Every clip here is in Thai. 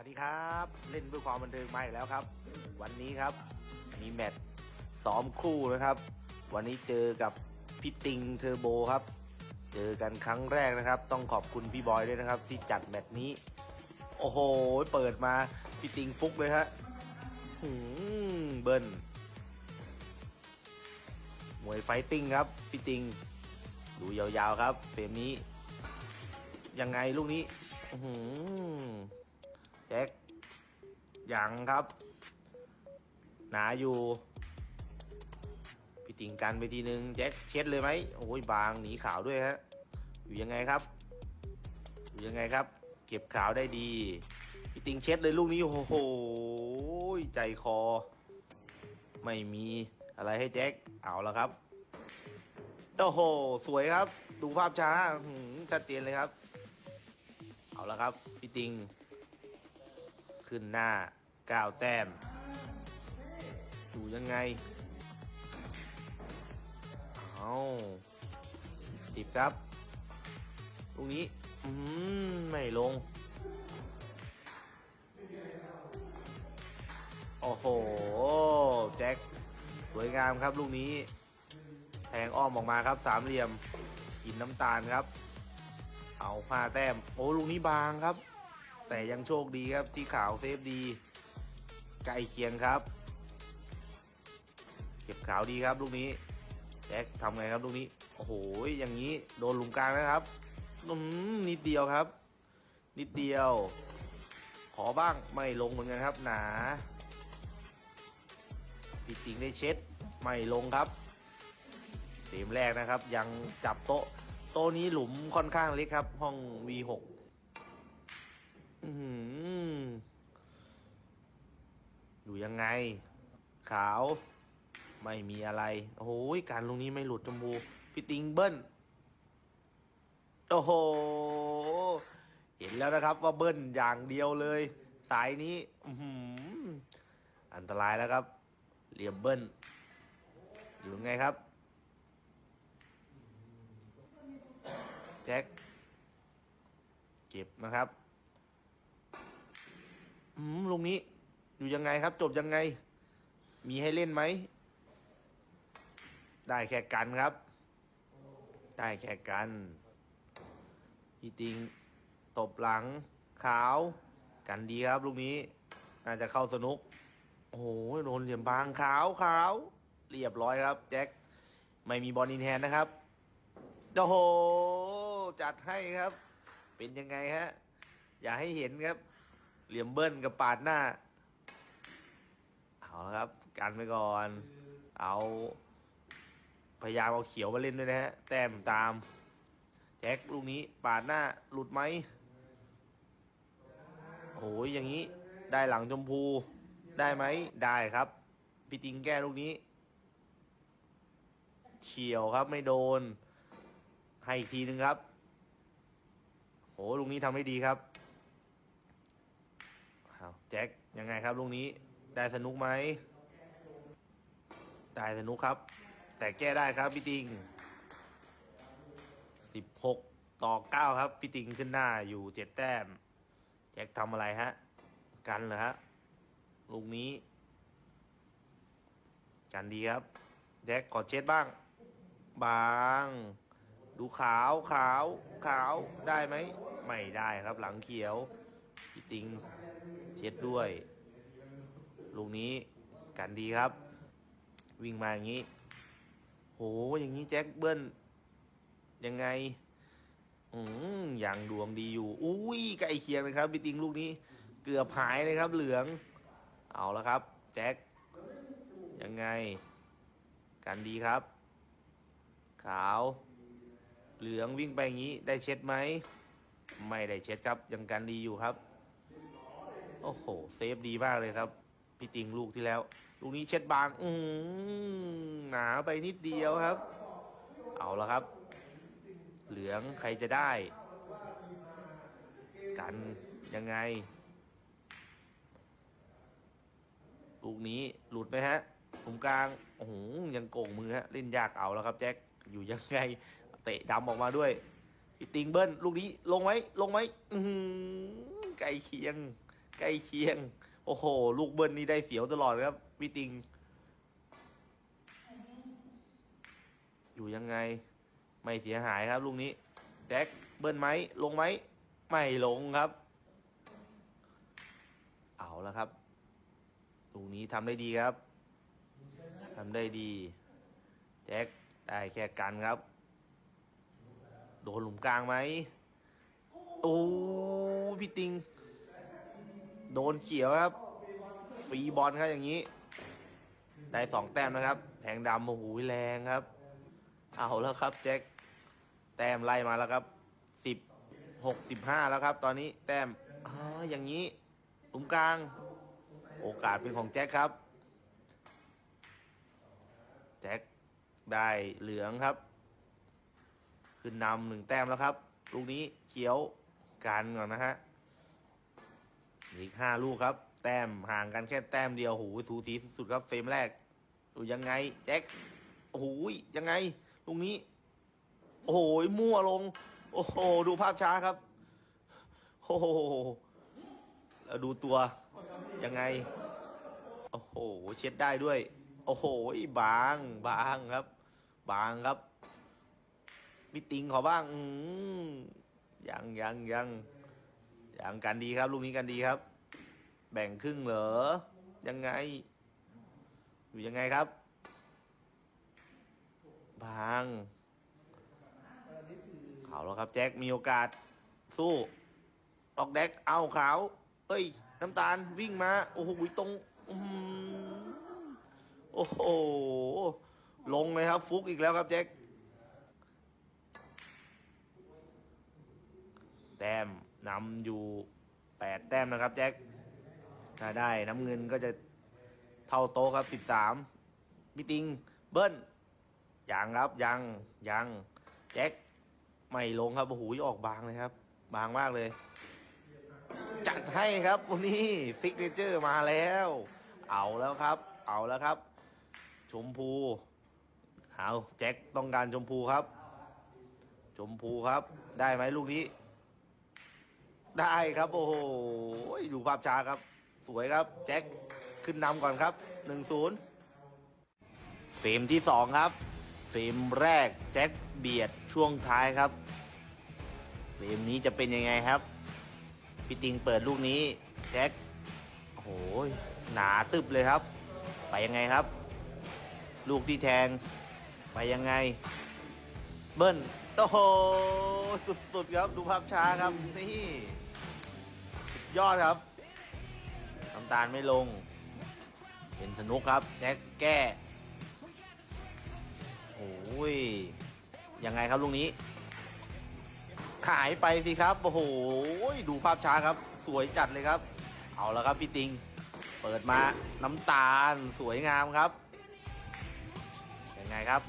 วัสดีครับ เล่นเพื่อความบันเทิงมาอีกแล้วครับ วันนี้ครับมีแมตช์ซ้อมคู่นะครับ วันนี้เจอกับพี่ติงเทอร์โบครับ เจอกันครั้งแรกนะครับ ต้องขอบคุณพี่บอยด้วยนะครับ ที่จัดแมตช์นี้ โอ้โห เปิดมาพี่ติงฟุกเลยฮะหืมเบิ้ลมวยไฟติ้งครับพี่ติง ดูยาวๆครับเฟรมนี้ ยังไงลูกนี้ อื้อหือแจ็ค ยังครับ หนาอยู่ พี่ติงกันไปทีนึงแจ็คเช็ดเลยไหมโอ้ยบางหนีขาวด้วยฮะ อยู่ยังไงครับ อยู่ยังไงครับ เก็บขาวได้ดี พี่ติงเช็ดเลยลูกนี้โอ้โหใจคอ ไม่มีอะไรให้แจ็คเอาแล้วครับโอ้โห สวยครับ ดูภาพช้าชัดเจนเลยครับ เอาละครับ พี่ติง ขึ้นหน้า ก้าวแต้มดูยังไง เอาสิบครับ ตรงนี้ อืม ไม่ลง โอ้โห แจ็ค สวยงามครับลูกนี้ แทงอ้อมออกมาครับ สามเหลี่ยม กินน้ำตาลครับ เอาผ้าแต้ม โอ้ ลูกนี้บางครับแต่ยังโชคดีครับที่ขาวเซฟดี ใกล้เคียงครับ เก็บขาวดีครับลูกนี้แจ็คทำไงครับลูกนี้ โอ้โห อย่างนี้โดนหลุมกลางนะครับอืมนิดเดียวครับ นิดเดียว ขอบ้างไม่ลงเหมือนกันครับ หนาปิดติงได้เช็ดไม่ลงครับเกมแรกนะครับ ยังจับโต๊ะ โต๊ะนี้หลุมค่อนข้างเล็กครับ ห้อง V6 อื อยู่ยังไง ขาวไม่มีอะไร โอ้โหการลงนี้ไม่หลุดจมูพี่ติงเบิ้ลโอ้โห เห็นแล้วนะครับว่าเบิ้ลอย่างเดียวเลย สายนี้อือันตรายแล้วครับเหลี่ยมเบิ้ลอยู่ไงครับ แจ็คเก็บนะครับ อืม ลงนี้ อยู่ยังไงครับ จบยังไง มีให้เล่นไหม ได้แค่กันครับ ได้แค่กันพี่ติงตบหลัง ขาว กันดีครับลูกนี้ น่าจะเข้าสนุก โอ้โหโดนเหลี่ยมบางขาวขาว เรียบร้อยครับ แจ็คไม่มีบอลอินแฮนนะครับโอ้โห จัดให้ครับ เป็นยังไงฮะ อย่าให้เห็นครับ เหลี่ยมเบิ้ลกับปาดหน้า เอาละครับ กันไปก่อน เอา พยายามเอาเขียวมาเล่นด้วยนะฮะ แต้มตาม แจ็คลูกนี้ปาดหน้าหลุดไหมโอ้ยอย่างนี้ได้หลังชมพูได้ไหมได้ครับพี่ติงแก้ลูกนี้เฉียวครับไม่โดน ให้อีกทีหนึ่งครับโหลุงนี้ทำได้ดีครับแจ็คยังไงครับลุงนี้ ได้สนุกไหมได้สนุกครับ แต่แก้ได้ครับพี่ติงสิบหกต่อเก้าครับพี่ติงขึ้นหน้าอยู่เจ็ดแต้ม แจ็คทำอะไรฮะ กันเหรอฮะลูกนี้ กันดีครับ แจ็คขอเช็ดบ้าง บาง ดูขาวขาวขาวได้ไหม ไม่ได้ครับหลังเขียวพี่ติง เช็ดด้วย ลูกนี้กันดีครับ วิ่งมาอย่างนี้ โหอย่างนี้แจ็คเบิ้ลยังไง อืมอย่างดวงดีอยู่อุ้ยใกล้เคียงเลยครับพี่ติงลูกนี้ เกือบหายเลยครับเหลือง เอาแล้วครับ แจ็คยังไง กันดีครับ ขาว เหลืองวิ่งไปอย่างนี้ ได้เช็ดไหมไม่ได้เช็ดครับยังกันดีอยู่ครับ โอ้โห เซฟดีมากเลยครับ พี่ติงลูกที่แล้ว ลูกนี้เช็ดบาง อืหนาไปนิดเดียวครับ เอาแล้วครับ เหลืองใครจะได้ กันยังไง ลูกนี้หลุดไหมฮะตรงกลางโอ้โหยังโก่งมือฮะเล่นยากเอาแล้วครับแจ็คอยู่ยังไง เตะดำออกมาด้วยพี่ติงเบิ้ลลูกนี้ลงไหมลงไหมไก่เคียงใกล้เคียง โอ้โห ลูกเบิ้ลนี่ได้เสียวตลอดครับพี่ติง อยู่ยังไง ไม่เสียหายครับลูกนี้แจ็คเบิ้ลไหมลงไหมไม่ลงครับ เอาแล้วครับลูกนี้ทำได้ดีครับทำได้ดี แจ็คได้แค่กันครับ โดนหลุมกลางไหมโอ้พี่ติง โดนเขียวครับฟรีบอลครับอย่างนี้ได้สองแต้มนะครับ แทงดำโอ้โหแรงครับ เอาแล้วครับแจ็คแต้มไล่มาแล้วครับสิบหกสิบห้าแล้วครับ ตอนนี้แต้มอ๋ออย่างนี้หลุมกลาง โอกาสเป็นของแจ็คครับแจ็คได้เหลืองครับ ขึ้นนำหนึ่งแต้มแล้วครับ ลูกนี้เขียวกันก่อนนะฮะ อีกห้าลูกครับ แต้มห่างกันแค่แต้มเดียวโอ้โหสูสีสุดๆครับ เฟรมแรกดูยังไง แจ็คโอ้โหยังไงลูกนี้ โอ้โหมั่วลง โอ้โหดูภาพช้าครับ โอ้โหแล้วดูตัว ยังไง โอ้โห เช็ดได้ด้วย โอ้โหบางบางครับ บางครับมิติงขอบ้างอืมยังยังยัง ยังกันดีครับ ลูกนี้กันดีครับ แบ่งครึ่งเหรอ ยังไง อยู่ยังไงครับ บางเอาแล้วครับ แจ็ค มีโอกาส สู้ตอกแดก เอาขาว เอ้ย น้ำตาลวิ่งมา โอ้โหตรงโอ้โห ลงเลยครับ ฟุกอีกแล้วครับแจ็คแต้ม นำอยู่แปดแต้มนะครับแจ็คถ้าได้น้ำเงินก็จะเท่าโต๊ะครับสิบสามมิติงเบิ้ลยังครับยังยังแจ็คไม่ลงครับโอ้โหออกบางเลยครับ บางมากเลย จัดให้ครับวันนี้ฟิกเนเจอร์มาแล้ว เอาแล้วครับ เอาแล้วครับ ชมพูเอาแจ็คต้องการชมพูครับ ชมพูครับ ได้ไหมลูกนี้ ได้ครับโอ้โหดูภาพช้าครับ สวยครับ แจ็คขึ้นนำก่อนครับหนึ่งศูนย์เฟรมที่สองครับ เฟรมแรกแจ็คเบียดช่วงท้ายครับ เฟรมนี้จะเป็นยังไงครับพี่ติงเปิดลูกนี้แจ็คโอ้โหหนาตึบเลยครับ ไปยังไงครับ ลูกที่แทง ไปยังไง เบิ้ลโอ้โหสุดๆครับ ดูภาพช้าครับนี่ ยอดครับน้ำตาลไม่ลง เป็นสนุกครับแจ็คแก้โอ้ยยังไงครับลูกนี้ หายไปสิครับ โอ้โห ดูภาพช้าครับ สวยจัดเลยครับ เอาแล้วครับพี่ติง เปิดมาน้ำตาลสวยงามครับยังไงครับ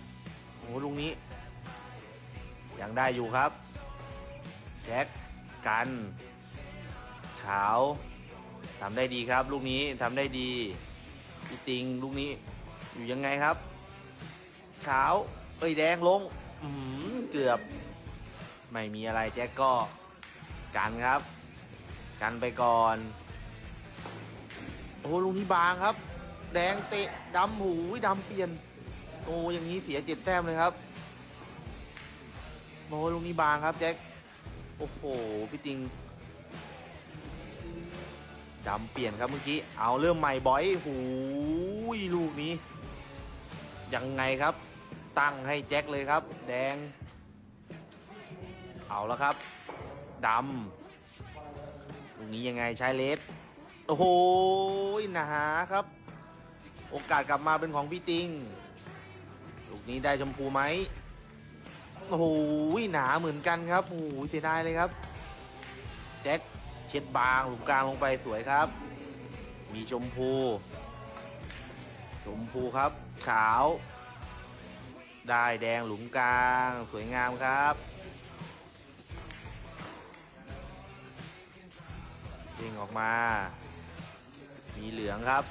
โอ้ลูกนี้ ยังได้อยู่ครับแจ็คกัน ขาวทำได้ดีครับ ลูกนี้ทำได้ดีพี่ติงลูกนี้อยู่ยังไงครับ ขาวเอ้ยแดงลงอืมเกือบ ไม่มีอะไรแจ็คก็กันครับ กันไปก่อน โอ้ลูกนี้บางครับ แดงเตะดำหูยดำเปลี่ยน โอ้อย่างนี้เสียเจ็ดแต้มเลยครับโอ้ลูกนี้บางครับแจ็คโอ้โหพี่ติง ดำเปลี่ยนครับเมื่อกี้ เอาเริ่มใหม่บอยหูยลูกนี้ ยังไงครับ ตั้งให้แจ็คเลยครับ แดง เอาแล้วครับดำลูกนี้ยังไงใช้เลสโอ้โหหนาครับ โอกาสกลับมาเป็นของพี่ติง ลูกนี้ได้ชมพูไหมโอ้โหหนาเหมือนกันครับโอ้โหเสียดายเลยครับ แจ็ค เช็ดบางหลุมกลางลงไปสวยครับ มีชมพู ชมพูครับ ขาว ได้แดงหลุมกลาง สวยงามครับเด้งออกมา มีเหลืองครับ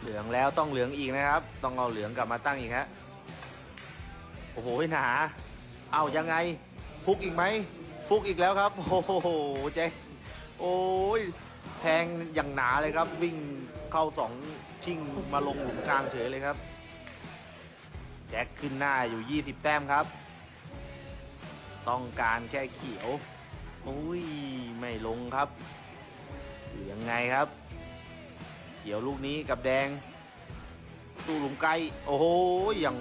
เหลืองแล้วต้องเหลืองอีกนะครับ ต้องเอาเหลืองกลับมาตั้งอีกฮะโอ้โหหนา เอายังไง ฟุกอีกไหม ฟุกอีกแล้วครับ โอ้โหแจ็คโอ้ยแทงอย่างหนาเลยครับ วิ่งเข้าสองชิงมาลงหลุมกลางเฉยเลยครับ แจ็คขึ้นหน้าอยู่ 20 แต้มครับ ต้องการแค่เขียวอุ้ยไม่ลงครับอยู่ยังไงครับ เขียวลูกนี้กับแดงตู้หลุมไกล โอ้โหอย่าง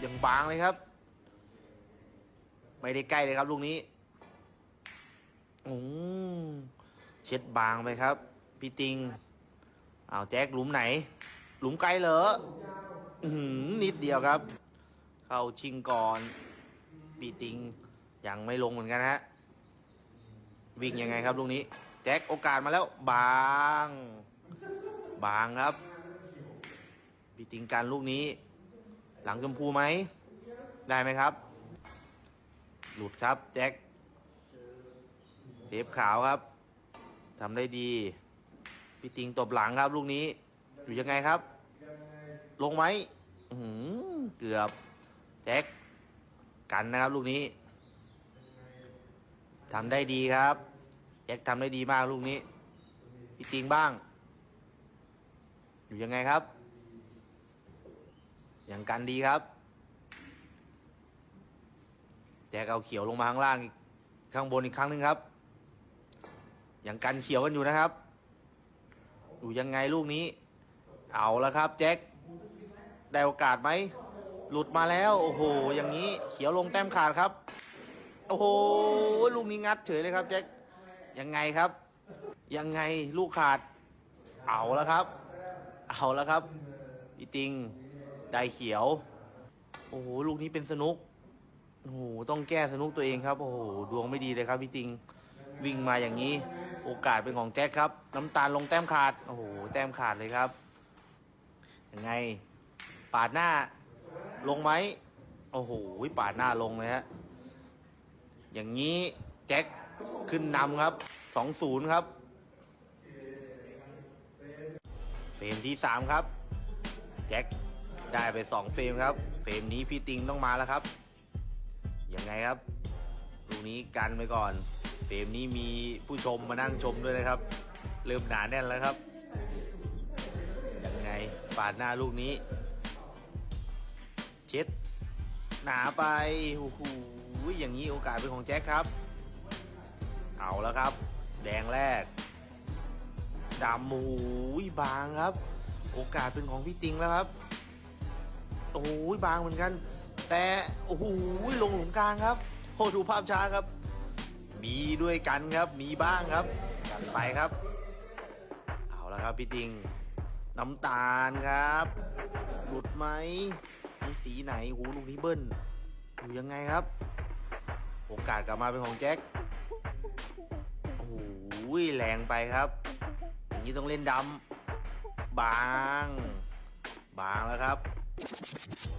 อย่างบางเลยครับ ไม่ได้ใกล้เลยครับ ลูกนี้โอ้เช็ดบางไปครับ พี่ติงเอาแจ็คหลุมไหน หลุมไกลเหรออนิดเดียวครับ เข้าชิงก่อนพี่ติงยังไม่ลงเหมือนกันฮะวิ่งยังไงครับลูกนี้ แจ็คโอกาสมาแล้ว บาง บางครับพี่ติงการลูกนี้ หลังชมพูไหม ได้ไหมครับ หลุดครับ แจ็คเซฟขาวครับทำได้ดีพี่ติงตบหลังครับ ลูกนี้ อยู่ยังไงครับ ลงไหมหเกือบแจ็คกันนะครับ ลูกนี้ทำได้ดีครับแจ็คทำได้ดีมากลูกนี้พี่ติงบ้าง อยู่ยังไงครับ อย่างกันดีครับ แจ็คเอาเขียวลงมาข้างล่างอีกข้างบนอีกครั้งหนึ่งครับอย่างกันเขียวกันอยู่นะครับ อยู่ยังไงลูกนี้ เอาแล้วครับ แจ็คได้โอกาสไหม หลุดมาแล้ว โอ้โห อย่างนี้เขียวลงแต้มขาดครับ โอ้โห ลูกนี้งัดเฉยเลยครับแจ็คยังไงครับ ยังไงลูกขาด เอาแล้วครับ เอาแล้วครับพี่ติงได้เขียว โอ้โห ลูกนี้เป็นสนุก โอ้โหต้องแก้สนุกตัวเองครับ โอ้โหดวงไม่ดีเลยครับพี่ติงวิ่งมาอย่างนี้ โอกาสเป็นของแจ็คครับ น้ำตาลลงแต้มขาดโอ้โหแต้มขาดเลยครับยังไง ปาดหน้าลงไหมโอ้โหปาดหน้าลงเลยฮะอย่างนี้แจ็คขึ้นนำครับสองศูนย์ครับเฟรมที่สามครับแจ็คได้ไปสองเฟรมครับ เฟรมนี้พี่ติงต้องมาแล้วครับ ยังไงครับลูกนี้กันไปก่อนเฟรมนี้มีผู้ชมมานั่งชมด้วยนะครับ เริ่มหนาแน่นแล้วครับ ยังไงปาดหน้าลูกนี้ เช็ด หนาไปโอ้โหอย่างนี้โอกาสเป็นของแจ็คครับ เอาแล้วครับ แดงแรกดำโอ้ยบางครับ โอกาสเป็นของพี่ติงแล้วครับโอ้ยบางเหมือนกัน แต่ โอ้โหลงหลุมกลางครับโอ้ดูภาพช้าครับ มีด้วยกันครับมีบ้างครับกันไปครับ เอาล้วครับพี่ติงน้ำตาลครับ หลุดไหมมีสีไหนหูลูกนี้เบิ้ลอยู่ยังไงครับ โอกาสกลับมาเป็นของแจ็คโอ้โหแรงไปครับ อย่างนี้ต้องเล่นดำบาง บางแล้วครับ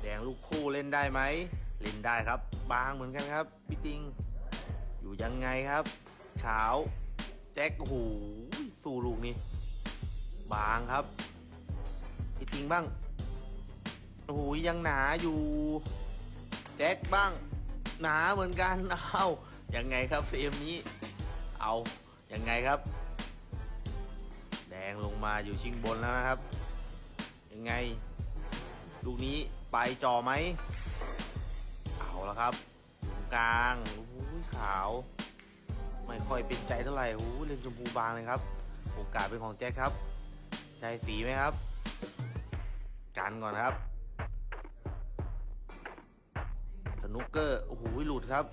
แดงลูกคู่เล่นได้ไหมเล่นได้ครับ บางเหมือนกันครับพี่ติง อยู่ยังไงครับ ขาว แจ็คโอ้โหสู้ลูกนี้ บางครับพี่ติงบ้างโอ้โหยังหนาอยู่ แจ็คบ้าง หนาเหมือนกันเอายังไงครับเฟรมนี้ เอายังไงครับ แดงลงมาอยู่ชิงบนแล้วนะครับ ยังไง ลูกนี้ไปจ่อไหมเอาแล้วครับกลางโอ้ขาว ไม่ค่อยเป็นใจเท่าไหร่โอ้โหเล่นชมพูบางเลยครับ โอกาสเป็นของแจ็คครับได้สีไหมครับ กันก่อนครับ สนุกเกอร์โอ้โหหลุดครับ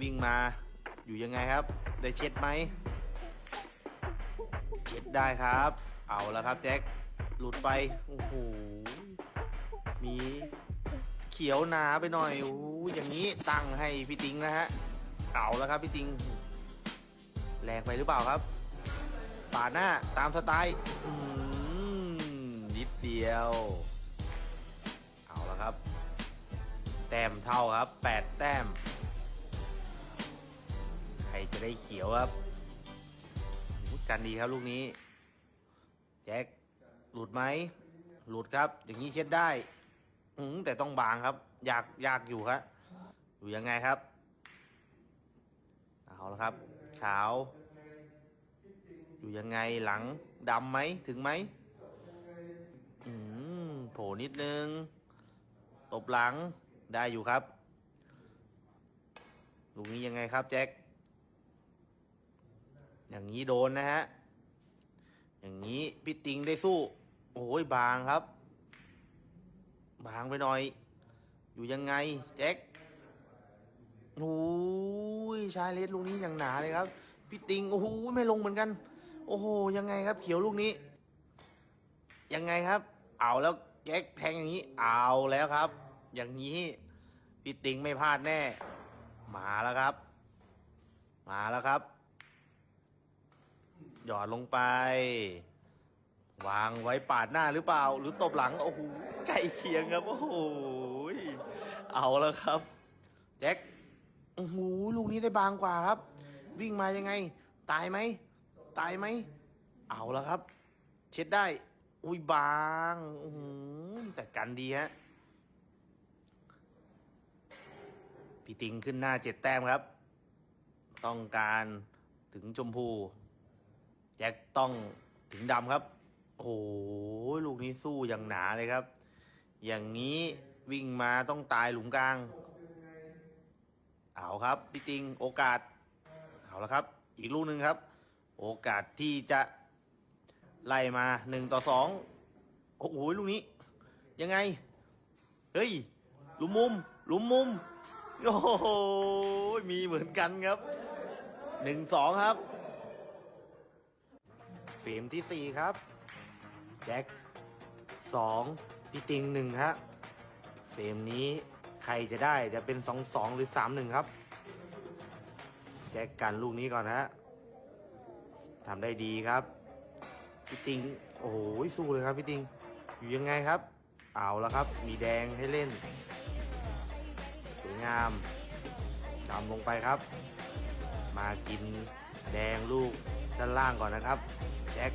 วิ่งมาอยู่ยังไงครับ ได้เช็ดไหมเช็ดได้ครับ เอาแล้วครับแจ็คหลุดไปโอ้โห ขียวหนาไปหน่อยโอ้อย่างนี้ตั้งให้พี่ติงนะฮะเอาแล้วครับพี่ติงแรงไปหรือเปล่าครับป่าหน้าตามสไตล์นิดเดียว เอาแล้วครับ แต้มเท่าครับ 8 แต้ม ใครจะได้เขียวครับกันดีครับลูกนี้ แจ็คหลุดไหม หลุดครับ อย่างนี้เช็ดได้ อืมแต่ต้องบางครับยากยากอยู่ครับอยู่ยังไงครับ เอาละครับ ขาว อยู่ยังไงหลังดำไหมถึงไหมอืมโผล่นิดนึง ตบหลังได้อยู่ครับลูกนี้ยังไงครับแจ็คอย่างนี้โดนนะฮะ อย่างนี้พี่ติงได้สู้ โอ้ยบางครับ บางไปหน่อย อยู่ยังไง แจ็คโอ้ยชายเลสลูกนี้อย่างหนาเลยครับ พี่ติง โอ้โหไม่ลงเหมือนกัน โอ้โห ยังไงครับ เขียวลูกนี้ ยังไงครับ เอาแล้วแจ็คแทงอย่างนี้ เอาแล้วครับ อย่างนี้ พี่ติงไม่พลาดแน่ มาแล้วครับ มาแล้วครับ หยอดลงไป วางไว้ปาดหน้าหรือเปล่า หรือตบหลัง โอ้โหใกล้เคียงครับ โอ้โหเอาแล้วครับ แจ็คโอ้โหลูกนี้ได้บางกว่าครับ วิ่งมายังไง ตายไหม ตายไหม เอาแล้วครับ เช็ดได้ อุ้ยบางอื้อหือแต่กันดีฮะพี่ติงขึ้นหน้าเจ็ดแต้มครับ ต้องการถึงชมพู แจ็คต้องถึงดำครับ โอ้โหลูกนี้สู้อย่างหนาเลยครับ อย่างนี้วิ่งมาต้องตายหลุมกลาง เอาครับพี่ติงโอกาส เอาละครับ อีกลูกหนึ่งครับ โอกาสที่จะไล่มาหนึ่งต่อสองโอ้โหลูกนี้ ยังไง เฮ้ยหลุมมุมหลุมมุมโอ้โหมีเหมือนกันครับหนึ่งสองครับเฟรมที่สี่ครับ แจ็คสองพี่ติงหนึ่งฮะเฟรมนี้ใครจะได้จะเป็นสองสองหรือสามหนึ่งครับ แจ็คกันลูกนี้ก่อนฮะทำได้ดีครับ พี่ติง โอ้โหสู้เลยครับพี่ติง อยู่ยังไงครับ เอาแล้วครับ มีแดงให้เล่น สวยงามดำลงไปครับ มากินแดงลูกด้านล่างก่อนนะครับ แจ็ค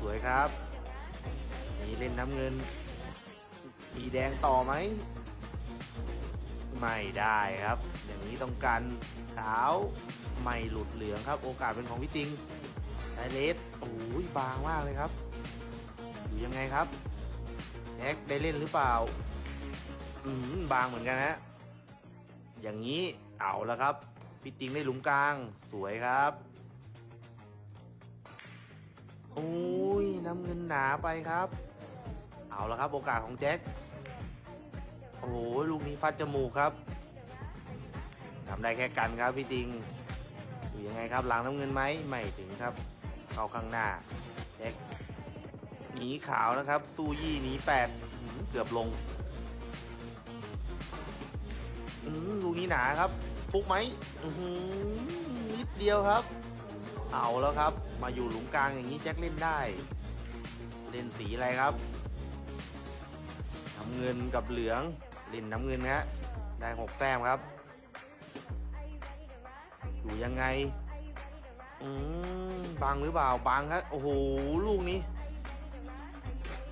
สวยครับมีเล่นน้ำเงิน มีแดงต่อไหม ไม่ได้ครับ อย่างนี้ต้องการขาว ไม่หลุดเหลืองครับ โอกาสเป็นของพี่ติงไดเลสโอ้ยบางมากเลยครับ อยู่ยังไงครับแจ็คได้เล่นหรือเปล่า อืมบางเหมือนกันฮะอย่างนี้เอาแล้วครับ พี่ติงได้หลุมกลาง สวยครับ โอ้ยน้ำเงินหนาไปครับ เอาแล้วครับโอกาสของแจ็คโอ้โหลูกนี้ฟัดจมูกครับทำได้แค่กันครับพี่ติงอยู่ยังไงครับหลังน้ำเงินไหมไม่ถึงครับ เข้าข้างหน้าแจ็คหนีขาวนะครับ สู้ยี่หนีแปดเกือบลงลูกนี้หนาครับ ฟุกไหมนิดเดียวครับ เอาแล้วครับ มาอยู่หลุมกลางอย่างนี้แจ็คเล่นได้ เล่นสีอะไรครับน้ำเงินกับเหลืองเล่นน้ำเงินฮะได้หกแต้มครับอยู่ยังไงอืมบังหรือเปล่าบังครับโอ้โหลูกนี้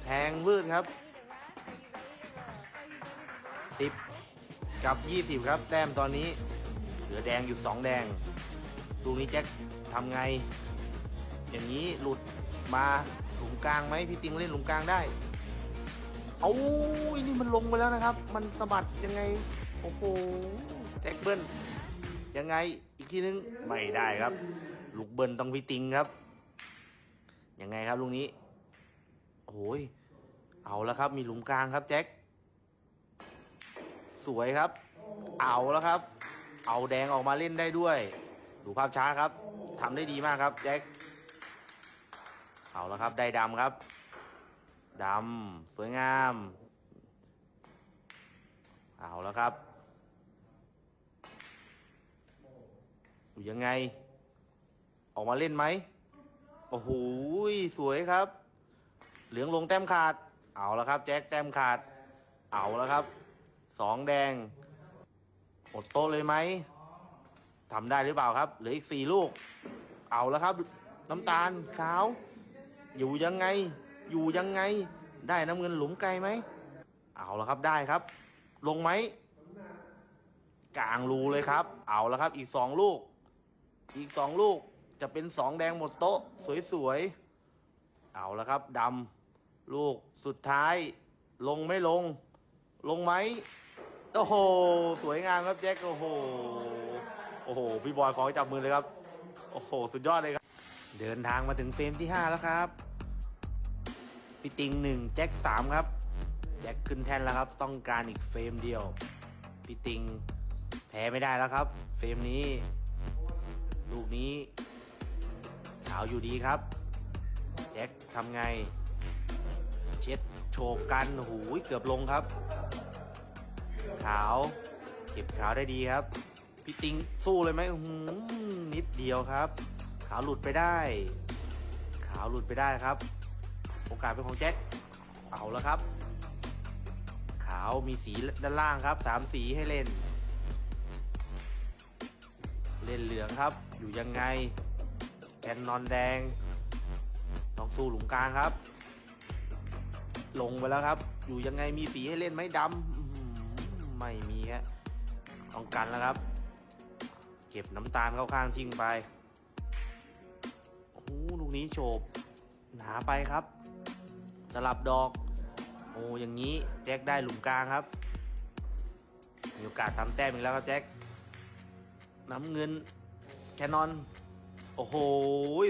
แทงวืดครับสิบกับ20ครับ แต้มตอนนี้ เหลือแดงอยู่2แดงลูกนี้แจ็คทำไง อย่างนี้หลุดมาหลุมกลางไหมพี่ติงเล่นหลุมกลางได้เอายนี่มันลงไปแล้วนะครับ มันสะบัดยังไง โอ้โห แจ็คเบิ้ลยังไง อีกทีนึง ไม่ได้ครับ ลูกเบิ้ลต้องพี่ติงครับ ยังไงครับลูกนี้ โอ้ย เอาแล้วครับ มีหลุมกลางครับแจ็ค สวยครับ เอาแล้วครับ เอาแดงออกมาเล่นได้ด้วย ดูภาพช้าครับ ทำได้ดีมากครับแจ็ค เอาแล้วครับ ได้ดำครับ ดำสวยงาม เอาแล้วครับอยู่ยังไง ออกมาเล่นไหม โอ้โห สวยครับ เหลืองลงแต้มขาด เอาแล้วครับ แจ็คแต้มขาด เอาแล้วครับ สองแดง หมดโต๊ะเลยไหมทำได้หรือเปล่าครับ เหลืออีกสี่ลูก เอาแล้วครับ น้ำตาลขาว อยู่ยังไง อยู่ยังไง ได้น้ำเงินหลุมไกลไหม เอาล้วครับได้ครับ ลงไหมกลางรูเลยครับ เอาล้วครับ อีกสองลูก อีกสองลูกจะเป็นสองแดงหมดโต๊ะ สวยๆ เอาล้วครับดำลูกสุดท้าย ลงไม่ลง ลงไหมโอ้โห สวยงามครับแจ็คโอ้โหโอ้โหพี่บอยขอจับมือเลยครับ โอ้โห สุดยอดเลยครับ เดินทางมาถึงเฟรมที่ 5 แล้วครับพี่ติงหนึ่งแจ็คสามครับแจ็คขึ้นแท่นแล้วครับ ต้องการอีกเฟรมเดียวพี่ติงแพ้ไม่ได้แล้วครับ เฟรมนี้ ลูกนี้ขาวอยู่ดีครับแจ็คทำไง เช็ดโฉกกันหูเกือบลงครับ ขาว เก็บขาวได้ดีครับ พี่ติงสู้เลยไหมหือนิดเดียวครับ ขาวหลุดไปได้ ขาวหลุดไปได้ครับ โอกาสเป็นของแจ็คเอาแล้วครับ ขาวมีสีด้านล่างครับสามสีให้เล่น เล่นเหลืองครับ อยู่ยังไงแคนนอนแดงต้องสู้หลุมกลางครับ ลงไปแล้วครับ อยู่ยังไงมีสีให้เล่นไหมดำไม่มีฮะต้องกันแล้วครับ เก็บน้ำตาลเข้าข้างทิ้งไป นี้โฉบหนาไปครับ สลับดอก โอ้อย่างนี้แจ็คได้หลุมกลางครับ มีโอกาสทำแต้มอีกแล้วครับแจ็คน้ำเงินแคนนอน โอ้โห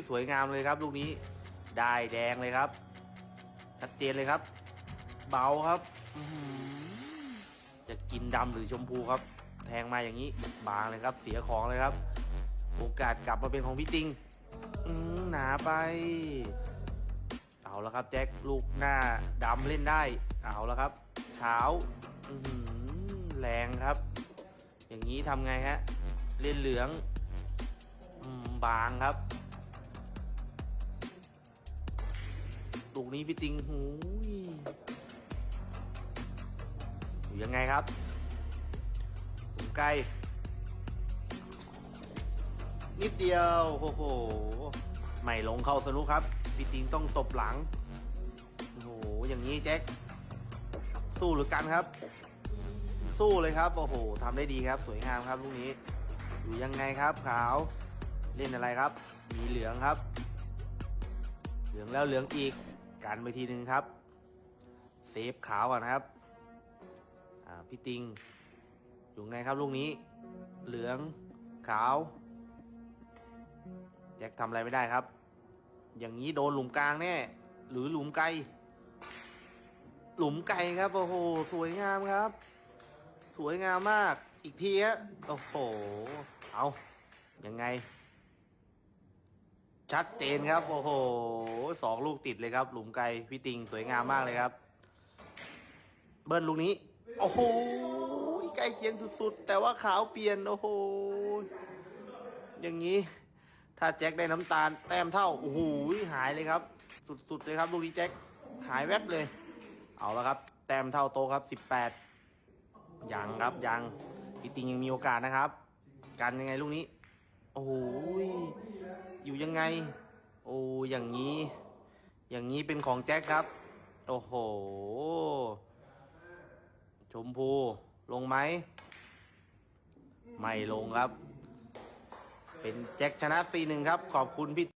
สวยงามเลยครับลูกนี้ ได้แดงเลยครับ ชัดเจนเลยครับ เบาครับ จะกินดำหรือชมพูครับ แทงมาอย่างนี้ บางเลยครับ เสียของเลยครับ โอกาสกลับมาเป็นของพี่ติง อืมหนาไป เอาแล้วครับแจ็คลูกหน้าดำเล่นได้ เอาแล้วครับ ขาวอื้อหือแรงครับ อย่างนี้ทำไงฮะ เล่นเหลืองอืมบางครับ ลูกนี้พี่ติงหูยอยู่ยังไงครับถุงไกล นิดเดียวโอ้โหไม่ลงเข้าสนุกครับพี่ติงต้องตบหลังโอ้โหอย่างนี้แจ็คสู้หรือกันครับ สู้เลยครับโอ้โหทำได้ดีครับ สวยงามครับลูกนี้อยู่ยังไงครับขาว เล่นอะไรครับ มีเหลืองครับ เหลืองแล้วเหลืองอีกกันไปทีหนึ่งครับเซฟขาวก่อนนะครับพี่ติงอยู่ไงครับลูกนี้ เหลืองขาว แจ็คทำอะไรไม่ได้ครับ อย่างนี้โดนหลุมกลางแน่หรือหลุมไกล หลุมไกลครับโอ้โหสวยงามครับ สวยงามมากอีกทีฮะโอ้โหเอายังไง ชัดเจนครับ โอ้โหสองลูกติดเลยครับ หลุมไกลพี่ติงสวยงามมากเลยครับ เบิ้ลลูกนี้ โอ้โหใกล้เคียงสุดๆ แต่ว่าขาวเปลี่ยน โอ้โห อย่างนี้ ถ้าแจ็คได้น้ำตาลแต้มเท่า โอ้โหหายเลยครับ สุดๆเลยครับลูกนี้แจ็คหายแวบเลย เอาล้วครับ แต้มเท่าโตครับสิบแปดยังครับยังพี่ติงยังมีโอกาสนะครับ กันยังไงลูกนี้ โอ้โหอยู่ยังไง โอ้อย่างนี้ อย่างนี้เป็นของแจ็คครับ โอ้โห ชมพูลงไหม ไม่ลงครับ เป็นแจ็คชนะ 4-1 ครับ ขอบคุณพี่